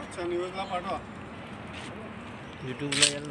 अच्छा न्यूजला पाठवा यूट्यूबला येईल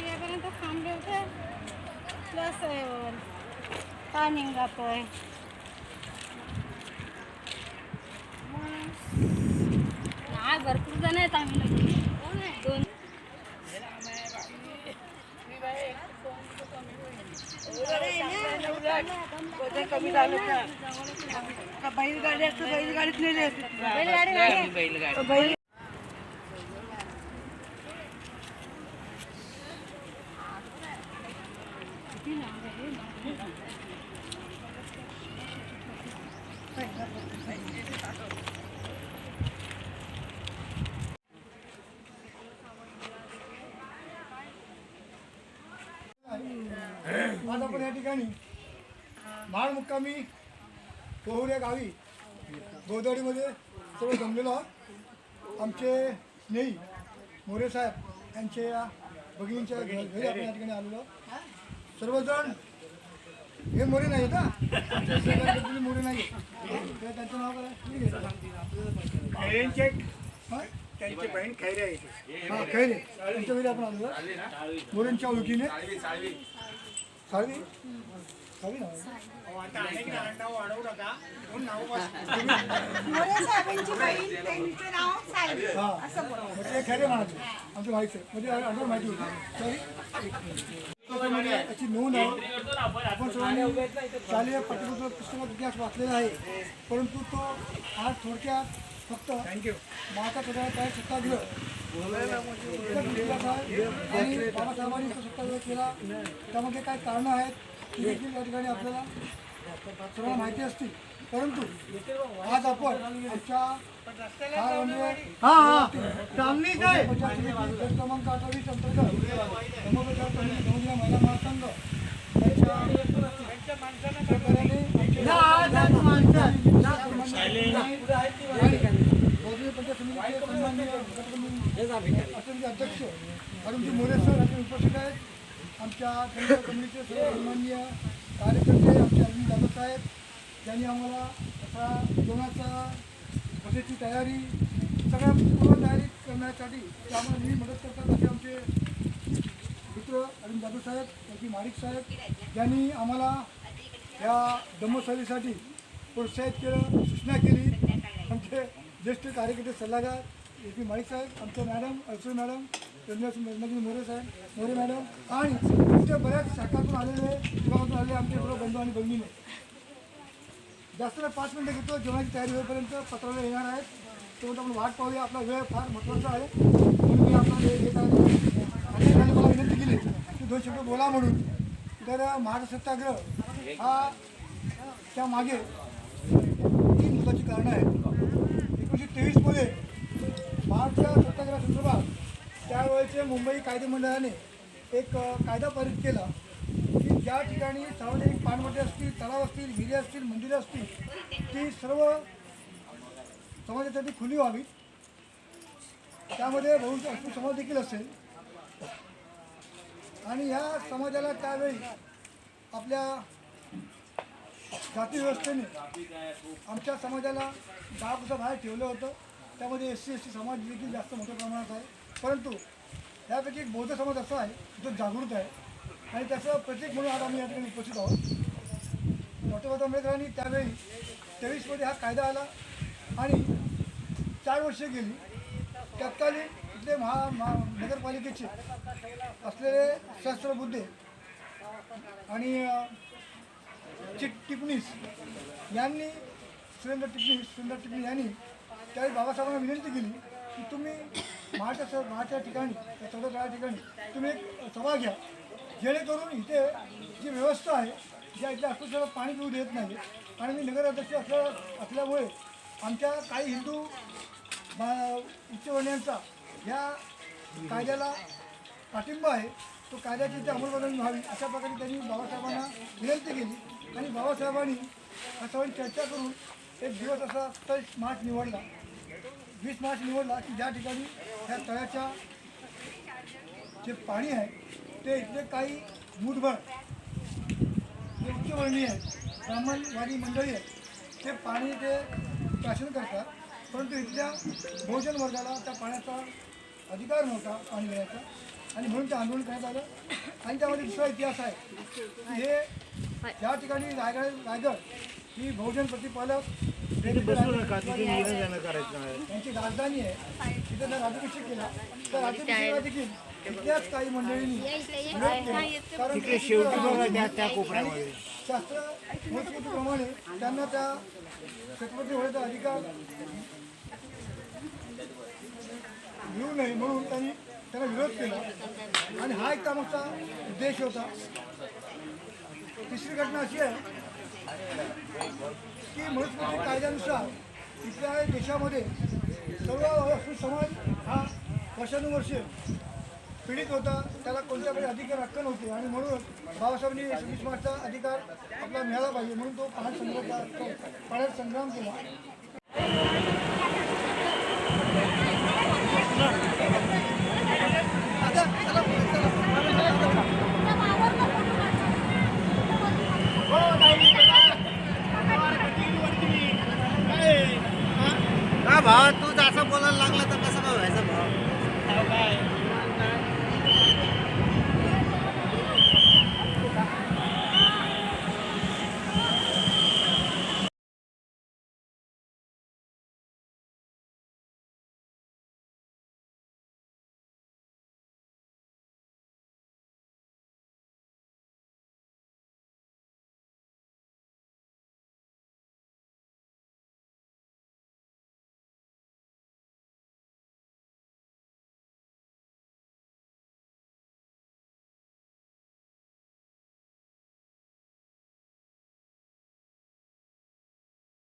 यापर्यंत थांबले होते? प्लस पाणी जातोय. हा भरपूर जण आहेत आम्ही लोक. दोन बैलगाडी असतं बैलगाडीत नेले आज आपण ठिकाणी महाड मुक्कामी पोहर या गावी गोदवाडीमध्ये सर्व जमलेलो आहोत. आमचे स्नेही मोरे साहेब यांच्या भगिनींच्या घ- घरी आपण या ठिकाणी आलेलो. सर्वजण हे मोरे नाही आहेत शेजारचे मोरे नाही त्यांचं नाव काय? त्यांची बहीण खैरे आहे. हा खैरे. त्यांच्या घरी आपण आलेलो आहोत. मोरेंच्या ओळखीने. साळवी साळवी नाव हा. खरे म्हणाले. आमच्या म्हणजे माहिती होती. सॉरी. त्याची नोंद आहे. आपण सर्वांनी शालेय पाठ्यपुस्तक पुस्तकात इतिहास वाचलेला आहे. परंतु तो आज थोडक्यात फक्त थँक्यू महात्मा प्रजा काय इतिहास आहे आणि बाबासाहेबांनी केला त्यामध्ये काय कारणं आहेत ती देखील या ठिकाणी आपल्याला सर्वांना माहिती असतील परंतु आज आपण आमच्या हा क्रमांक अठ्ठावीस अंतर्गत महिला महासंघ पंचायत समितीचे सन्माननीय गटप्रमुख अध्यक्ष अध्यक्ष अरुणजी मोरे सर यांचे उपस्थित आहेत आमच्या केंद्र कमिटीचे सर्व सन्माननीय कार्यकर्ते आमचे अरविंद जाधव साहेब त्यांनी आम्हाला असा जेवणाचा बसेची तयारी सगळ्या पूर्ण तयारी करण्यासाठी ते आम्हाला नेहमी मदत करतात असे आमचे मित्र अरुण जाधव साहेब त्यांची माडिक साहेब यांनी आम्हाला या धम्मसभेसाठी प्रोत्साहित केलं सूचना केली आमचे ज्येष्ठ कार्यकर्ते सल्लागार ए पी माडिक साहेब आमचे मॅडम अरसू मॅडम रंजनाजी मोरे साहेब मोरे मॅडम आणि तुमच्या बऱ्याच शाखातून आलेले विभागातून आलेले आमचे सर्व बंधू आणि भगिनीने. जास्त वेळ पाच मिनटं घेतो जेवणाची तयारी होईपर्यंत पत्राला येणार आहेत. तेव्हा आपण वाट पाहूया आपला वेळ फार महत्त्वाचा आहे. म्हणून मी आपला वेळ घेत आहे. आणि मला विनंती केली की दोन शब्द बोला म्हणून. तर महाराष्ट्र सत्याग्रह हा त्या मागे तीन मुलाची कारणं आहेत. एकोणीसशे तेवीसमध्ये महाराष्ट्र सत्याग्रहासंदर्भात त्यावेळेचे मुंबई कायदे मंडळाने एक कायदा पारित केला की ज्या ठिकाणी सार्वजनिक पाणवटे असतील तलाव असतील विहिरी असतील मंदिरे असतील ती सर्व समाजासाठी खुली व्हावी त्यामध्ये बहु अस्पृश्य समाज देखील असेल. आणि ह्या समाजाला त्यावेळी आपल्या जाती व्यवस्थेने आमच्या समाजाला दहा पुढचं बाहेर ठेवलं होतं. त्यामध्ये एस सी एस टी समाज देखील जास्त मोठ्या प्रमाणात आहे. परंतु त्यापैकी एक बौद्ध समाज असा आहे जो जागृत आहे. आणि त्याचं प्रत्येक म्हणून आज आम्ही या ठिकाणी उपस्थित आहोत. डॉक्टर बाबासाहेब आंबेडकरांनी त्यावेळी तेवीसमध्ये हा कायदा आला आणि चार वर्षे गेली. तत्कालीन इथले महा महा नगरपालिकेचे असलेले शास्त्रबुद्धे आणि चिट टिपणीस यांनी सुरेंद्र टिपणीस सुरेंद्र टिपणीस यांनी त्यावेळी बाबासाहेबांना विनंती केली की तुम्ही महाराष्ट्र महाराष्ट्र ठिकाणी त्या चौदा ठिकाणी तुम्ही एक सभा घ्या. जेणेकरून इथे जी व्यवस्था आहे ज्या इथल्या अस्पृश्याला पाणी पिऊ देत नाही आणि मी नगराध्यक्ष असल्या असल्यामुळे आमच्या काही हिंदू बा- उच्चवर्णीयांचा या कायद्याला पाठिंबा आहे तो कायद्याची इथे अंमलबजावणी व्हावी अशा प्रकारे त्यांनी बाबासाहेबांना विनंती केली. आणि बाबासाहेबांनी असं चर्चा करून एक दिवस असा तर मार्च निवडला. वीस मार्च निवडला की ज्या ठिकाणी ह्या तळ्याच्या जे पाणी आहे ते इथले काही मूठभर जे उच्चवर्णीय आहेत ब्राह्मणवादी मंडळी आहेत ते पाणी ते प्राशन करतात. परंतु इथल्या बहुजन वर्गाला त्या पाण्याचा अधिकार नव्हता पाणी घेण्याचा आणि म्हणून ते आंदोलन करण्यात आलं. आणि त्यामध्ये दुसरा इतिहास आहे की हे या ठिकाणी रायगड रायगड ही बहुजन प्रतिपालक यांची राजधानी आहे. तिथे जर राज्याभिषेक केला तर राज्याभिषेकाला देखील इथल्याच काही मंडळींनी विरोध केला. कारण तिकडे शेवटी बघा त्या त्या कोपऱ्यामध्ये. शास्त्र संस्कृतीप्रमाणे त्यांना त्या छत्रपती होण्याचा अधिकार मिळू नये म्हणून त्यांनी त्यांना विरोध केला. आणि हा एक त्यामागचा उद्देश होता. तिसरी घटना अशी आहे की मनुस्मृती कायद्यानुसार इथल्या देशामध्ये सर्व समाज हा वर्षानुवर्षे पीडित होता. त्याला कोणत्याकडे अधिकार हक्क नव्हते आणि म्हणून बाबासाहेबांनी सव्वीस मार्चचा अधिकार आपला मिळाला पाहिजे. म्हणून तो पाण्यात संग्राम पाण्यात संग्राम केला. भावा तूच असं बोलायला लागला तर